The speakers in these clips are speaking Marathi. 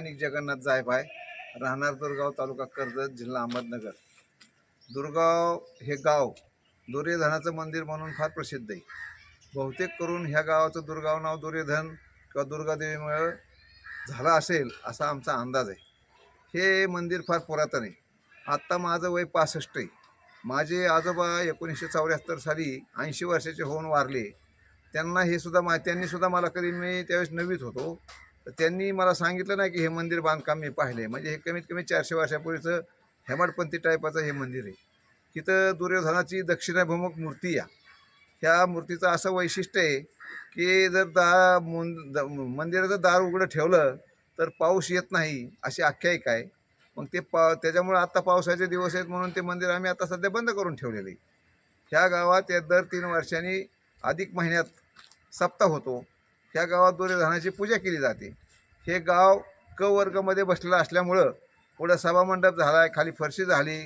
माणिक जगन्नाथ जायभाय राहणार दुर्गाव तालुका कर्जत जिल्हा अहमदनगर. दुर्गाव हे गाव दुर्योधनाचं मंदिर म्हणून फार प्रसिद्ध आहे. बहुतेक करून ह्या गावाचं दुर्गाव नाव दुर्योधन किंवा दुर्गादेवीमुळं झालं असेल असा आमचा अंदाज आहे. हे मंदिर फार पुरातन आहे. आत्ता माझं वय पासष्ट आहे. माझे आजोबा एकोणीसशे चौऱ्याहत्तर साली ऐंशी वर्षाचे होऊन वारले. त्यांना हे सुद्धा मा त्यांनीसुद्धा मला कधी मी त्यावेळेस नवीत होतो. तर त्यांनी मला सांगितलं नाही की हे मंदिर बांधकाम मी पाहिले म्हणजे हे कमीत कमी चारशे वर्षापूर्वीचं हेमाडपंथी टाईपाचं हे मंदिर आहे. तिथं दुर्योधनाची दक्षिणाभिमुख मूर्ती या. ह्या मूर्तीचं असं वैशिष्ट्य आहे की जर दा द- मंदिराचं दार उघडं ठेवलं तर पाऊस येत नाही अशी आख्यायिका आहे. मग ते पा त्याच्यामुळं आत्ता पावसाचे दिवस आहेत म्हणून ते मंदिर आम्ही आता सध्या बंद करून ठेवलेलं आहे. ह्या गावात या दर तीन वर्षांनी अधिक महिन्यात सप्ताह होतो. ह्या गावात दुर्योधनाची पूजा केली जाते. हे गाव क वर्गमध्ये बसलेलं असल्यामुळं पुढं सभामंडप झाला आहे खाली फरशी झाली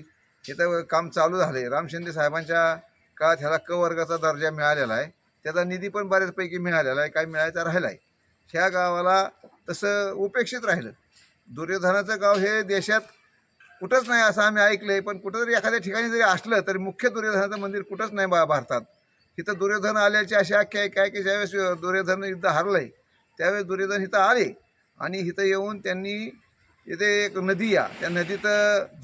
इथं काम चालू झाले. राम शिंदे साहेबांच्या काळात ह्याला क वर्गाचा दर्जा मिळालेला आहे. त्याचा निधी पण बऱ्याचपैकी मिळालेला आहे काही मिळायचा राहिला आहे ह्या गावाला तसं उपेक्षित राहिलं. दुर्योधनाचं गाव हे देशात कुठंच नाही असं आम्ही ऐकलं आहे पण कुठं जरी एखाद्या ठिकाणी जरी असलं तरी मुख्य दुर्योधनाचं मंदिर कुठंच नाही बा भारतात. इथं दुर्योधन आल्याची अशी आख्या आहे की ज्यावेळेस दुर्योधन युद्ध हरलं आहे त्यावेळेस दुर्योधन इथं आले आणि इथं येऊन त्यांनी इथे एक नदी या त्या नदीत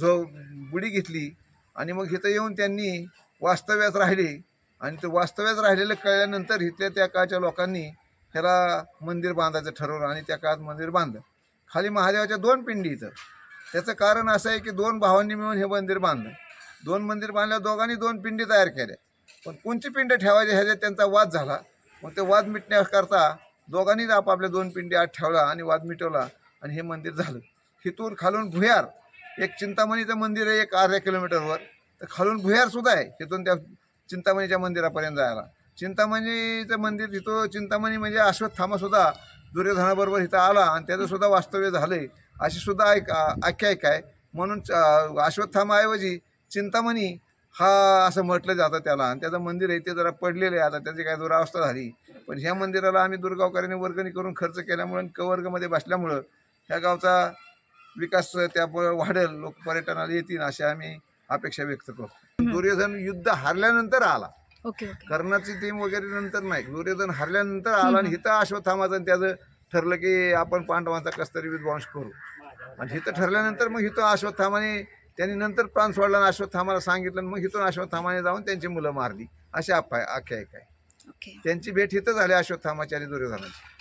झो बुडी घेतली आणि मग इथं येऊन त्यांनी वास्तव्यात राहिले आणि ते वास्तव्यात राहिलेलं कळल्यानंतर इथल्या त्या काळच्या लोकांनी ह्याला मंदिर बांधायचं ठरवलं आणि त्या काळात मंदिर बांधलं. खाली महादेवाच्या दोन पिंडी इथं. त्याचं कारण असं आहे की दोन भावांनी मिळून हे मंदिर बांधलं. दोन मंदिर बांधल्या दोघांनी दोन पिंडी तयार केल्या. पण कोणची पिंड ठेवायची ह्याच्यात त्यांचा वाद झाला. मग ते वाद मिटण्याकरता दोघांनीच आपापल्या दोन पिंडी आत ठेवला आणि वाद मिटवला आणि हे मंदिर झालं. हिथून खालून भुयार एक चिंतामणीचं मंदिर आहे एक अर्ध्या किलोमीटरवर तर खालून भुयारसुद्धा आहे तिथून त्या चिंतामणीच्या मंदिरापर्यंत जायला. चिंतामणीचं मंदिर तिथं चिंतामणी म्हणजे अश्वत्थामासुद्धा दुर्योधनाबरोबर इथं आला आणि त्याचंसुद्धा वास्तव्य झालंय. अशी सुद्धा एक आख्यायिका आहे. म्हणून च- अश्वत्थामाऐवजी चिंतामणी हा असं म्हटलं जातं त्याला. आणि त्याचं मंदिर आहे ते जरा पडलेलं आहे. आता त्याची काय दुरावस्था झाली. पण ह्या मंदिराला आम्ही दुर्गावकरांनी वर्गणी करून खर्च केल्यामुळे आणि कवर्गमध्ये बसल्यामुळं ह्या गावचा विकास त्यामुळे वाढेल. लोक पर्यटनाला येतील अशी आम्ही अपेक्षा व्यक्त करतो. दुर्योधन युद्ध हारल्यानंतर आला. कर्णाची टीम वगैरे नंतर नाही. दुर्योधन हरल्यानंतर आला आणि हिथं अश्वत्थामाचं आणि त्याचं ठरलं की आपण पांडवांचा कसतरी विध्वंस करू. आणि हिथं ठरल्यानंतर मग हिथं अश्वत्थामाने त्यांनी नंतर प्राण सोडला आणि अश्वत्थामाला सांगितलं मग हिथून अश्वत्थामाने जाऊन त्यांची मुलं मारली. अशी आख्या आख्यायिका आहे. त्यांची भेट हिथं झाली अश्वत्थामाची आणि दुर्योधनाची.